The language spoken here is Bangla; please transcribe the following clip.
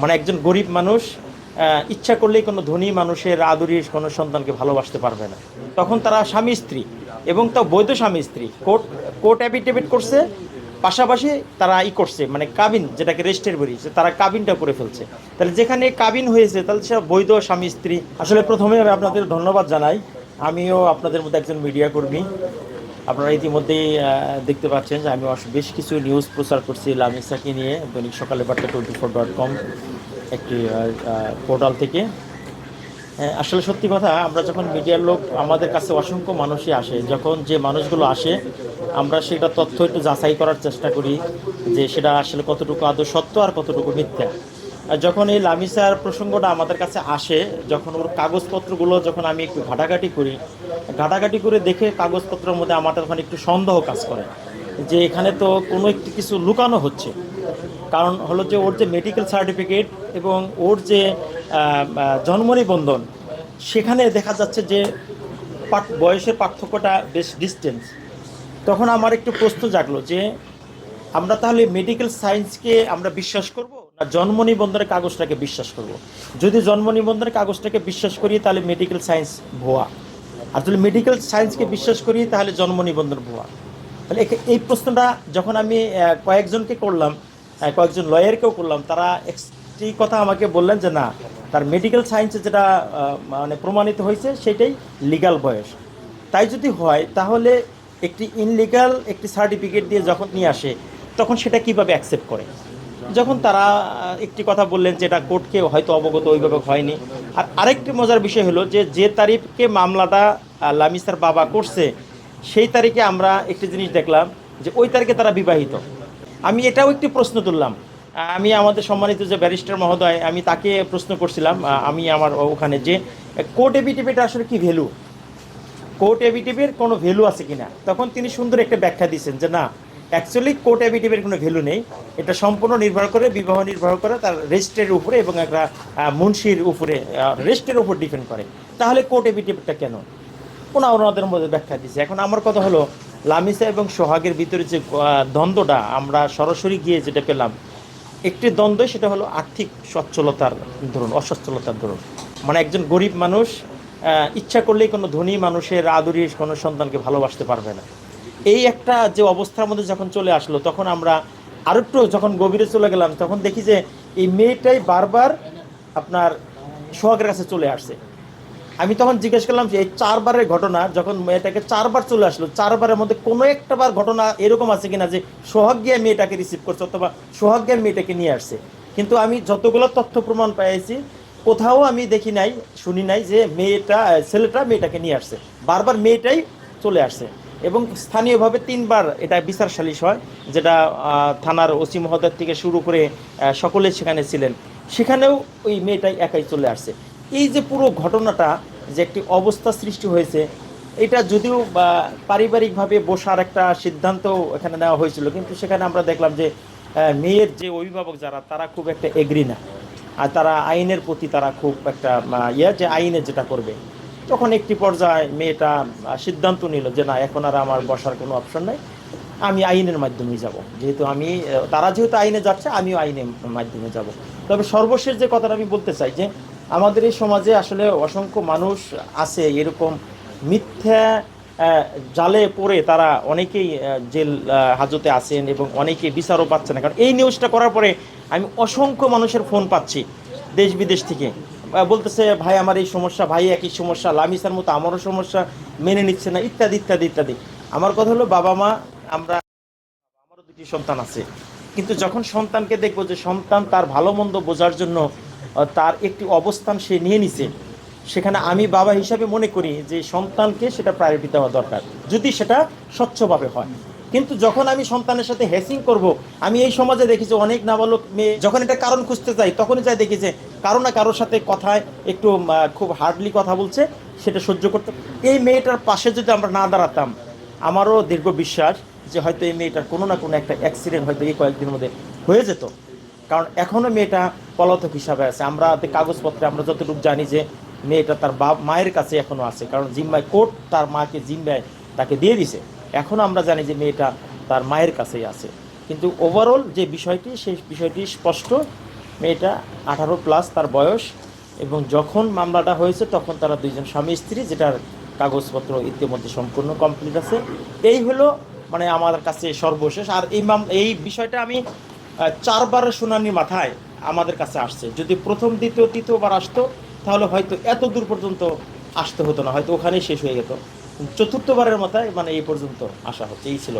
মানে একজন গরিব মানুষ ইচ্ছা করলেই কোনো ধনী মানুষের আদরি কোনো সন্তানকে ভালোবাসতে পারবে না। তখন তারা স্বামী স্ত্রী এবং তাও বৈধ স্বামী স্ত্রী। কোর্ট কোর্ট অ্যাফিডেভিট করছে, পাশাপাশি তারা ই করছে মানে কাবিন, যেটাকে রেস্টের বলি, যে তারা কাবিনটা করে ফেলছে। তাহলে যেখানে কাবিন হয়েছে, তাহলে সেটা বৈধ স্বামী স্ত্রী। আসলে প্রথমে আমি আপনাদের ধন্যবাদ জানাই। আমিও আপনাদের মধ্যে একজন মিডিয়া কর্মী। আপনারা ইতিমধ্যেই দেখতে পাচ্ছেন যে আমি বেশ কিছু নিউজ প্রচার করছি লামিসাকে নিয়ে, দৈনিক সকালে বার্তা টোয়েন্টি ফোর ডট কম একটি পোর্টাল থেকে। আসলে সত্যি কথা, আমরা যখন মিডিয়ার লোক, আমাদের কাছে অসংখ্য মানুষই আসে। যখন যে মানুষগুলো আসে, আমরা সেটা তথ্য একটু যাচাই করার চেষ্টা করি যে সেটা আসলে কতটুকু আদৌ সত্য আর কতটুকু মিথ্যা। যখন এই লামিসার প্রসঙ্গটা আমাদের কাছে আসে, যখন ওর কাগজপত্রগুলো যখন আমি একটু ঘাটাঘাটি করি, ঘাটাঘাটি করে দেখে কাগজপত্রের মধ্যে আমার তখন একটু সন্দেহ কাজ করে যে এখানে তো কোনো একটি কিছু লুকানো হচ্ছে। কারণ হলো যে ওর যে মেডিকেল সার্টিফিকেট এবং ওর যে জন্ম নিবন্ধন, সেখানে দেখা যাচ্ছে যে বয়সের পার্থক্যটা বেশ ডিস্টেন্স তখন আমার একটু প্রশ্ন জাগলো যে, আমরা তাহলে মেডিকেল সায়েন্সকে আমরা বিশ্বাস করব? জন্ম নিবন্ধনের কাগজটাকে বিশ্বাস করব। যদি জন্ম নিবন্ধনের কাগজটাকে বিশ্বাস করি, তাহলে মেডিকেল সায়েন্স ভুয়া। আর যদি মেডিকেল সায়েন্সকে বিশ্বাস করি, তাহলে জন্ম নিবন্ধন ভুয়া। তাহলে এই প্রশ্নটা যখন আমি কয়েকজনকে করলাম কয়েকজন লয়ারকেও করলাম, তারা একটি কথা আমাকে বললেন যে, না, তার মেডিকেল সায়েন্সে যেটা মানে প্রমাণিত হয়েছে, সেটাই লিগ্যাল বয়স। তাই যদি হয়, তাহলে একটি ইনলিগাল একটি সার্টিফিকেট দিয়ে যখন নিয়ে আসে, তখন সেটা কীভাবে অ্যাকসেপ্ট করে? যখন তারা একটি কথা বললেন যে এটা কোর্টকে হয়তো অবগত ওইভাবে হয়নি। আর আরেকটি মজার বিষয় হলো যে যে তারিখকে মামলাটা লামিসার বাবা করছে, সেই তারিখে আমরা একটি জিনিস দেখলাম যে ওই তারিখে তারা বিবাহিত। আমি এটাও একটি প্রশ্ন তুললাম। আমি আমাদের সম্মানিত যে ব্যারিস্টার মহোদয়, আমি তাকে প্রশ্ন করছিলাম আমি আমার ওখানে যে, কোর্ট এবিটিভিটা আসলে কি ভ্যালু? কোর্ট এভিটিভের কোনো ভ্যালু আছে কিনা? তখন তিনি সুন্দর একটা ব্যাখ্যা দিয়েছেন যে না অ্যাকচুয়ালি কোর্ট এভিটিভের কোনো ভ্যালু নেই। এটা সম্পূর্ণ নির্ভর করে, বিবাহ নির্ভর করে, তার রেস্টের উপরে এবং একটা মুন্সির উপরে রেস্টের উপর ডিপেন্ড করে। তাহলে কোর্ট এভিটিভটা কেন ওনা ওনাদের মধ্যে ব্যাখ্যা দিয়েছে। এখন আমার কথা হলো, লামিসা এবং সোহাগের ভিতরে যে দ্বন্দ্বটা, আমরা সরাসরি গিয়ে যেটা পেলাম, একটি দ্বন্দ্ব সেটা হলো আর্থিক সচ্ছলতার ধরুন, অসচ্ছলতার ধরুন। মানে একজন গরিব মানুষ ইচ্ছা করলেই কোনো ধনী মানুষের আদরি কোনো সন্তানকে ভালোবাসতে পারবে না। এই একটা যে অবস্থার মধ্যে যখন চলে আসলো, তখন আমরা আরও একটু যখন গভীরে চলে গেলাম, তখন দেখি যে এই মেয়েটাই বারবার আপনার সোহাগের কাছে চলে আসছে। আমি তখন জিজ্ঞেস করলাম যে, এই চারবারের ঘটনা? যখন মেয়েটাকে চারবার চলে আসলো, চারবারের মধ্যে কোনো একটা বার ঘটনা এরকম আছে কিনা যে সোহাগ গিয়ে মেয়েটাকে রিসিভ করছে অথবা সোহাগ গিয়ে মেয়েটাকে নিয়ে আসছে। কিন্তু আমি যতগুলো তথ্য প্রমাণ পেয়েছি, কোথাও আমি দেখি নাই, শুনি নাই যে মেয়েটা, ছেলেটা মেয়েটাকে নিয়ে আসছে। বারবার মেয়েটাই চলে আসছে। এবং স্থানীয়ভাবে তিনবার এটা বিচার সালিশ হয়, যেটা থানার ওসি মহোদয় থেকে শুরু করে সকলে সেখানে ছিলেন। সেখানেও ওই মেয়েটাই একাই চলে আসছে। এই যে পুরো ঘটনাটা, যে একটি অবস্থা সৃষ্টি হয়েছে, এটা যদিও পারিবারিকভাবে বসার একটা সিদ্ধান্ত এখানে নেওয়া হয়েছিল, কিন্তু সেখানে আমরা দেখলাম যে মেয়ের যে অভিভাবক যারা, তারা খুব একটা এগ্রি না। আর তারা আইনের প্রতি তারা খুব একটা ইয়ে যে আইনে যেটা করবে। তখন একটি পর্যায়ে মেয়েটা সিদ্ধান্ত নিল যে না, এখন আর আমার বসার কোনো অপশন নাই, আমি আইনের মাধ্যমে যাব। যেহেতু আমি তারা যেহেতু আইনে যাচ্ছে, আমিও আইনের মাধ্যমে যাব। তবে সর্বশেষ যে কথাটা আমি বলতে চাই যে, আমাদের এই সমাজে আসলে অসংখ্য মানুষ আছে, এরকম মিথ্যা জালে পড়ে তারা অনেকেই জেল হাজতে আছেন এবং অনেকে বিচারও পাচ্ছে না। কারণ এই নিউজটা করার পরে আমি অসংখ্য মানুষের ফোন পাচ্ছি দেশ বিদেশ থেকে। বলতেছে, ভাই, আমার এই সমস্যা, ভাই, একই সমস্যা লামিসার মতো আমারও সমস্যা, মেনে নিচ্ছে না, ইত্যাদি ইত্যাদি ইত্যাদি। আমার কথা হলো, বাবা মা, আমরা, আমারও দুটি সন্তান আছে। কিন্তু যখন সন্তানকে দেখব যে সন্তান তার ভালো মন্দ বোঝার জন্য তার একটি অবস্থান সে নিয়ে নিছে, সেখানে আমি বাবা হিসাবে মনে করি যে সন্তানকে সেটা প্রায়োরিটি দেওয়া দরকার, যদি সেটা স্বচ্ছভাবে হয়। কিন্তু যখন আমি সন্তানের সাথে হ্যাসিং করব, আমি এই সমাজে দেখি যে অনেক নাবালক মেয়ে, যখন এটা কারণ খুঁজতে যাই তখনই যাই দেখি যে কারও না কারোর সাথে কথায় একটু খুব হার্ডলি কথা বলছে, সেটা সহ্য করতে এই মেয়েটার পাশে যদি আমরা না দাঁড়াতাম, আমারও দীর্ঘ বিশ্বাস যে হয়তো এই মেয়েটার কোনো না কোনো একটা অ্যাক্সিডেন্ট হয়তো এই কয়েকদিনের মধ্যে হয়ে যেত। কারণ এখনও মেয়েটা পলাতক হিসাবে আছে। আমরা কাগজপত্রে আমরা যতটুকু জানি যে মেয়েটা তার বাপ, মায়ের কাছে এখনও আছে। কারণ জিম্মায় কোর্ট তার মাকে জিম্মায় তাকে দিয়ে দিছে। এখনও আমরা জানি যে মেয়েটা তার মায়ের কাছেই আছে। কিন্তু ওভারঅল যে বিষয়টি, সেই বিষয়টি স্পষ্ট মেয়েটা আঠারো প্লাস তার বয়স এবং যখন মামলাটা হয়েছে তখন তারা দুইজন স্বামী স্ত্রী যেটার কাগজপত্র ইতিমধ্যে সম্পূর্ণ কমপ্লিট আছে। এই হলো মানে আমার কাছে সর্বশেষ। আর এই মাম এই বিষয়টা আমি আহ, চারবারের শুনানির মাথায় আমাদের কাছে আসছে। যদি প্রথম দ্বিতীয় তৃতীয়বার আসতো তাহলে হয়তো এত দূর পর্যন্ত আসতে হতো না। হয়তো ওখানেই শেষ হয়ে যেত। চতুর্থবারের মাথায় মানে এই পর্যন্ত আসা হচ্ছে। এই ছিল